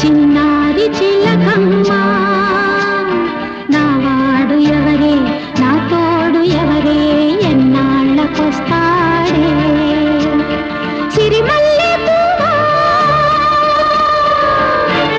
చిన్నారి చిలకమ్మ.